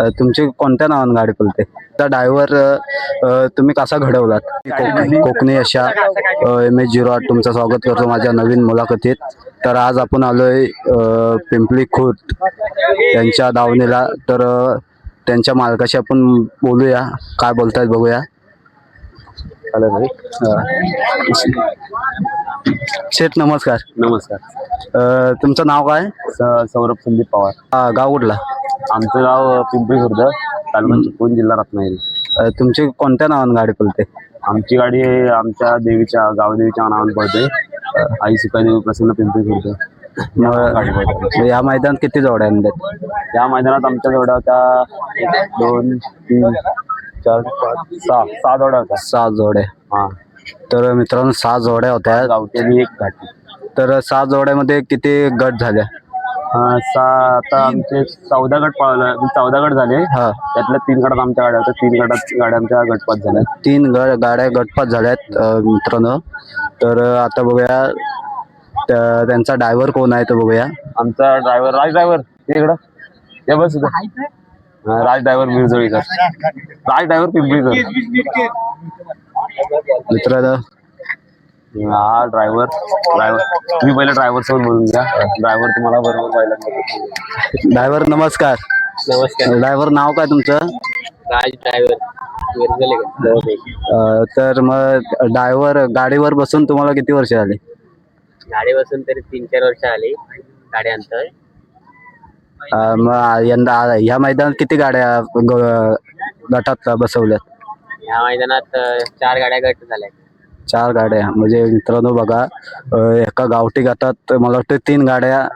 तुमची कोणत्या नावाने गाडी पळते त्या ड्रायव्हर तुम्ही कसा घडवलात? कोक- कोकणी अशा एम एच झिरो आठ तुमचं स्वागत करतो. माझ्या नवीन मुलाखतीत. तर आज आपण आलोय पिंपली खुर्द यांच्या दावणीला. तर त्यांच्या मालकाशी आपण बोलूया. काय बोलतायत बघूया. शेठ नमस्कार. नमस्कार. तुमचं नाव काय? सौरभ संदीप पवार. गाव कुठला? आमचं गाव पिंपरी खुर्द तालुका चिपळूण जिल्हा रत्नागिरी. तुमची कोणत्या नावाने गाडी पळते? आमची गाडी आमच्या देवीच्या गावदेवीच्या नावाने पडते आई सुकादेवी प्रसन्न पिंपरी खुर्द. या गाडी पळते मग या मैदानात किती जोड्या आणल्यात? या मैदानात आमच्या जोड्या होत्या दोन तीन चार पाच सहा. सहा जोड्या होत्या. सहा जोड्या. हा. तर मित्रांनो सहा जोड्या होत्या. गावठी आणि एक घाटी तर सहा जोड्यामध्ये किती गट झाल्या? सहा आता आमचे चौदा गट पळाला चौदा गट झाले. हा. त्यातल्या तीन गटात आमच्या गाड्या होत्या. तीन गटात गाड्या आमच्या गटपात झाल्या. तीन ग गाड्या गटपात झाल्यात अ, मित्रांनो. तर अ, आता बघूया त्या- त्यांचा ड्रायव्हर कोण आहे तो बघूया. आमचा ड्रायव्हर राज ड्रायव्हर. इकडं. ये बस इथं. हा, राज ड्रायव्हर मिरजोळीकर राज ड्रायव्हर पिंपळीकर मित्रांनो हा ड्रायव्हर ड्रायव्हर तुम्ही पहिले ड्रायव्हर सोबत बोलून घ्या. ड्रायव्हर तुम्हाला बरोबर पाहिलं ड्रायव्हर नमस्कार. नमस्कार. ड्रायव्हर नाव काय तुमचं? राज ड्रायव्हर तर मग ड्रायव्हर गाडीवर बसून तुम्हाला किती वर्ष झाली? गाडी बसून तरी तीन चार वर्ष आली. गाडी आणतोय. मग यंदा ह्या मैदानात किती गाड्या गटात बसवल्यात? ह्या मैदानात चार गाड्या गट झाल्या चार गाड्या. म्हणजे मित्रांनो बघा एका गावठी गटात मला वाटतं तीन गाड्या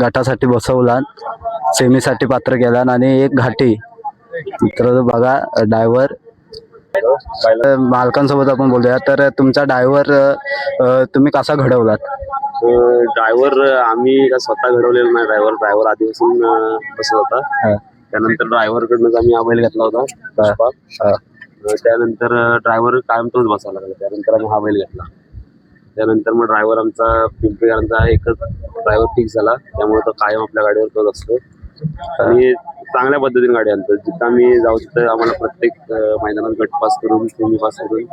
गटासाठी बसवला सेमीसाठी पात्र केला आणि एक घाटी. मित्रांनो बघा ड्रायव्हर मालकांसोबत आपण बोलूया. तर तुमचा ड्रायव्हर तुम्ही कसा घडवलात? ड्रायव्हर आम्ही स्वतः घडवलेला नाही ड्रायव्हर. ड्रायव्हर आधीपासून बसत होता. त्यानंतर ड्रायव्हर कडनंच आम्ही बैल घेतला होता. त्यानंतर ड्रायव्हर कायम तोच बसायला लागला. त्यानंतर आम्ही हा बैल घेतला. त्यानंतर मग ड्रायव्हर आमचा पिंपरीकरांचा एकच ड्रायव्हर फिक्स झाला. त्यामुळे तो कायम आपल्या गाडीवर तोच असतो. आणि चांगल्या पद्धतीने गाडी आणतो. जिथं आम्ही जाऊ तिथं आम्हाला प्रत्येक मैदानात गट पास करून सेमी पास करून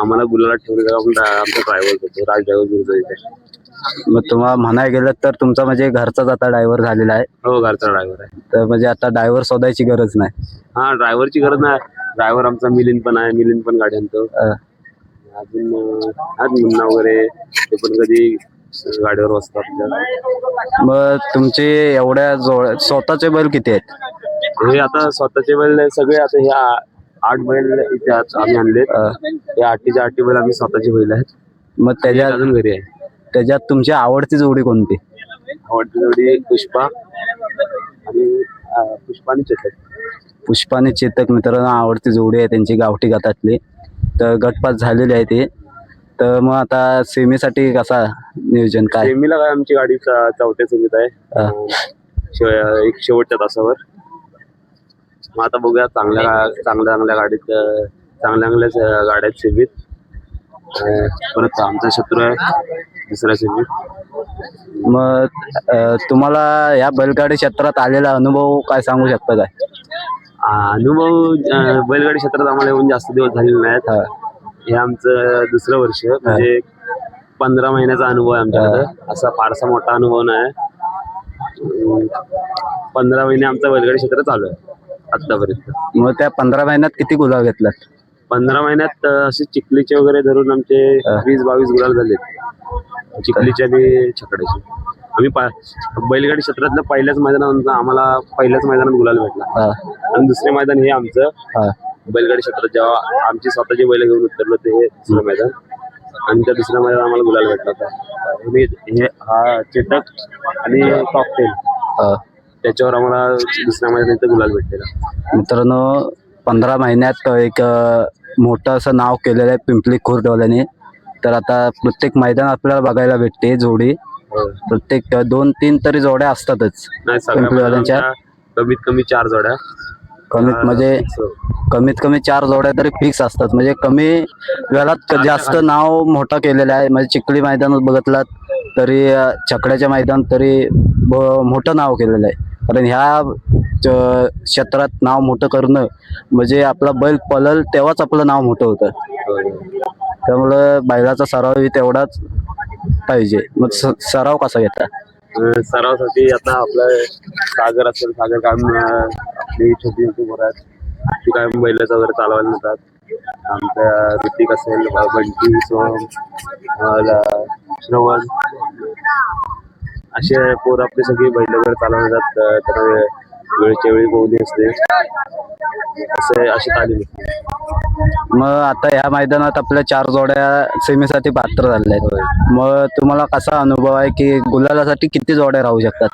आम्हाला गुलाला ठेवले तर आपण आमचा ड्रायव्हर करतो राज ड्रायव्हर मिळतो इथे. मग तुम्हाला म्हणायला गेलं तर तुमचा म्हणजे घरचाच आता ड्रायव्हर झालेला आहे. हो घरचा ड्रायव्हर आहे. तर म्हणजे आता ड्रायव्हर शोधायची गरज नाही. हा ड्रायव्हरची गरज नाही. ड्रायव्हर आमचा मिलिंद पण आहे मिलिंद पण गाडी आणतो. अजून आहेत मुन्ना वगैरे ते पण कधी गाडीवर बसतात आपल्या मग तुमचे एवढ्या जोड स्वतःचे बैल किती आहेत? हे आता स्वतःचे बैल सगळे आता ह्या आठ बैल इथे आज आम्ही आणलेत. अ, हे आठीच्या आठी बैल आम्ही स्वतःचे बैल आहेत. मग एक त्याच्यात अजून घरी आहे. त्याच्यात तुमची आवडती जोडी कोणती? आवडती जोडी पुष्पा आणि अं, पुष्पा आणि चेतक पुष्पा आणि चेतक मित्रांनो आवडती जोडी आहे त्यांची गावठी गटातली. तर गटपास झालेली आहे ते. तर मग आता सेमीसाठी कसा नियोजन काय? सेमीला काय आमची गाडी च- चौथ्या सेमीत आहे. शेव- एक शेवटच्या तासावर. मग आता बघूया चांगल्या चांगल्या चांगल्या गाडीत अं, चांगल्या चांगल्या गाड्या आहेत सेमीत. अं, परत आमचा शत्रू आहे दुसऱ्या सेमीत. मग अ, तुम्हाला या बैलगाडी क्षेत्रात आलेला अनुभव काय सांगू शकता काय? अनुभव बैलगाडी क्षेत्रात आम्हाला येऊन जास्त दिवस झालेले नाहीत. हा. आमचं दुसरं वर्ष म्हणजे पंधरा महिन्याचा अनुभव आहे आमच्याकडे. असा फारसा मोठा अनुभव नाही. पंधरा महिने आमचं बैलगाडी क्षेत्र चालू आहे आतापर्यंत. मग त्या पंधरा महिन्यात किती गुलाब घेतलात? पंधरा महिन्यात असे चिखलीचे वगैरे धरून आमचे वीस बावीस गुलाल झाले चिखलीचे आणि छकड्याचे. आम्ही पा- बैलगाडी क्षेत्रातल्या पहिल्याच मैदानात आम्हाला पहिल्याच मैदानात गुलाल भेटला. हा, आणि दुसरे मैदान हे आमचं हा. बैलगाडी क्षेत्रात जेव्हा आमची स्वतःची बैल घेऊन उतरलो ते हे दुसरं मैदान. आणि त्या दुसऱ्या मैदान आम्हाला गुलाल भेटला होता. हे हा चेतक आणि कॉकटेल हा. त्याच्यावर आम्हाला दुसऱ्या मैदानात गुलाल भेटलेला. मित्रांनो पंधरा महिन्यात एक मोठं असं नाव केलेलं आहे पिंपली खुर्दवाल्याने तर आता प्रत्येक मैदान आपल्याला बघायला भेटते जोडी. प्रत्येक अ, दोन तीन तरी जोड्या असतातच. नाही सगळ्या कमीत कमी चार जोड्या. कमीत म्हणजे कमीत कमी चार जोड्या तरी फिक्स असतात. म्हणजे कमी वेळात जास्त नाव मोठं केलेलं आहे. म्हणजे चिखली मैदानात बघितलात तरी अ, छकड्याच्या मैदान तरी ब- मोठं नाव केलेलं आहे. कारण ह्या च- क्षेत्रात नाव मोठं करणं म्हणजे आपला बैल पळल तेव्हाच आपलं नाव मोठं होतं. होय. त्यामुळं बैलाचा सरावही तेवढाच. पाहिजे. मग स- सराव कसा घेता? अं, सरावासाठी आता आपलं सागर असेल सागर काम अं, आपली छोटी छोटी पोरं आहेत. ती काय बैलाचं वगैरे चालवायला नेतात. आमच्या ऋतिक असेल बंटी सोहम अं, ल- श्रवण. असे पोरं आपली सगळी बैल वगैरे चालवले जातात अं, तर वेळच्या वेळी बोलणी असते. असे अशी तालीम. मग आता ह्या मैदानात आपल्या चार जोड्या सेमीसाठी पात्र झाल्या आहेत. मग तुम्हाला कसा अनुभव आहे की गुलालासाठी किती जोड्या राहू शकतात?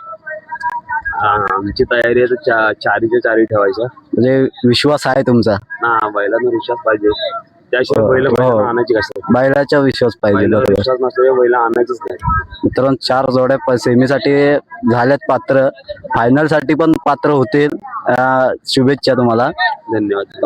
आमची तयारी आहे तर चा- चारीच्या चारी ठेवायच्या. म्हणजे विश्वास आहे तुमचा? ना बैलांना विश्वास पाहिजे. त्याशिवाय हो, बैल हो. आणायची बैलाचा विश्वास पाहिजे बैलावर बरोबर विश्वास नसल्याशिवाय बैल आणायचंच नाही. मित्रांनो चार जोड्या प- सेमीसाठी झाल्यात पात्र. फायनलसाठी पण पात्र होतील. अं, शुभेच्छा तुम्हाला. धन्यवाद.